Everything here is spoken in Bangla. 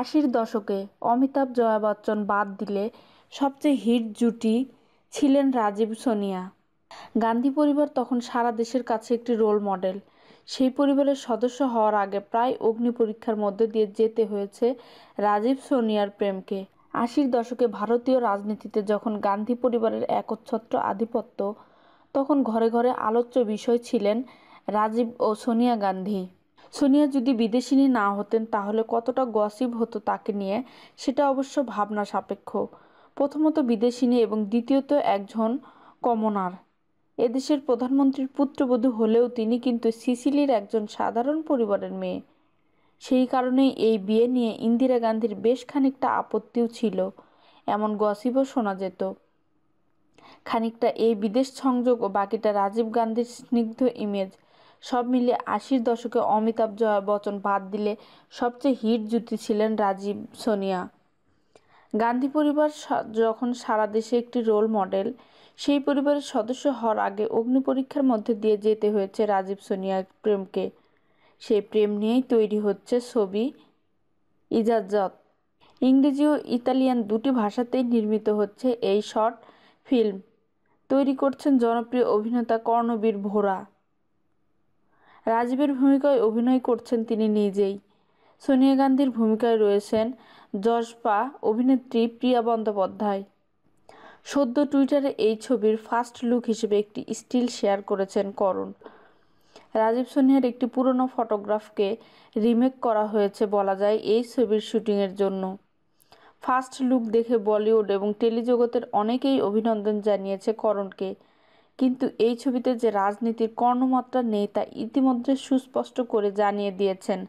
আশির দশকে অমিতাভ জয়া বচ্চন বাদ দিলে সবচেয়ে হিট জুটি ছিলেন রাজীব সোনিয়া। গান্ধী পরিবার তখন সারা দেশের কাছে একটি রোল মডেল সেই পরিবারের সদস্য হওয়ার আগে প্রায় অগ্নি পরীক্ষার মধ্যে দিয়ে যেতে হয়েছে রাজীব সোনিয়ার প্রেমকে। আশির দশকে ভারতীয় রাজনীতিতে যখন গান্ধী পরিবারের একচ্ছত্র আধিপত্য, তখন ঘরে ঘরে আলোচ্য বিষয় ছিলেন রাজীব ও সোনিয়া গান্ধী। সোনিয়া যদি বিদেশিনী না হতেন, তাহলে কতটা গসিব হতো তাকে নিয়ে, সেটা অবশ্য ভাবনা সাপেক্ষ। প্রথমত বিদেশিনী এবং দ্বিতীয়ত একজন কমনার। এদেশের প্রধানমন্ত্রীর পুত্রবধূ হলেও তিনি কিন্তু সিসিলির একজন সাধারণ পরিবারের মেয়ে। সেই কারণেই এই বিয়ে নিয়ে ইন্দিরা গান্ধীর বেশ খানিকটা আপত্তিও ছিল। এমন গসিবও শোনা যেত। খানিকটা এই বিদেশ সংযোগ ও বাকিটা রাজীব গান্ধীর স্নিগ্ধ ইমেজ সব মিলে আশির দশকে অমিতাভ জয়া বচ্চন বাদ দিলে সবচেয়ে হিট জুটি ছিলেন রাজীব সোনিয়া। গান্ধী পরিবার যখন সারা দেশে একটি রোল মডেল সেই পরিবারের সদস্য হওয়ার আগে অগ্নি পরীক্ষার মধ্যে দিয়ে যেতে হয়েছে রাজীব সোনিয়া প্রেমকে। সেই প্রেম নিয়েই তৈরি হচ্ছে ছবি ইজাজত। ইংরেজি ও ইতালিয়ান দুটি ভাষাতেই নির্মিত হচ্ছে এই শর্ট ফিল্ম তৈরি করছেন জনপ্রিয় অভিনেতা কর্ণবীর ভোরা। রাজীবের ভূমিকায় অভিনয় করছেন তিনি নিজেই। সোনিয়া গান্ধীর ভূমিকায় রয়েছেন যশপা, অভিনেত্রী প্রিয়া বন্দ্যোপাধ্যায়। সদ্য টুইটারে এই ছবির ফার্স্ট লুক হিসেবে একটি স্টিল শেয়ার করেছেন করণ। রাজীব সোনিয়ার একটি পুরনো ফটোগ্রাফকে রিমেক করা হয়েছে বলা যায় এই ছবির শুটিংয়ের জন্য। ফার্স্ট লুক দেখে বলিউড এবং টেলিজগতের অনেকেই অভিনন্দন জানিয়েছে করণকে। কিন্তু এই ছবিতে যে রাজনীতির কর্ণমাত্রা নেই তা ইতিমধ্যে সুস্পষ্ট করে জানিয়ে দিয়েছেন।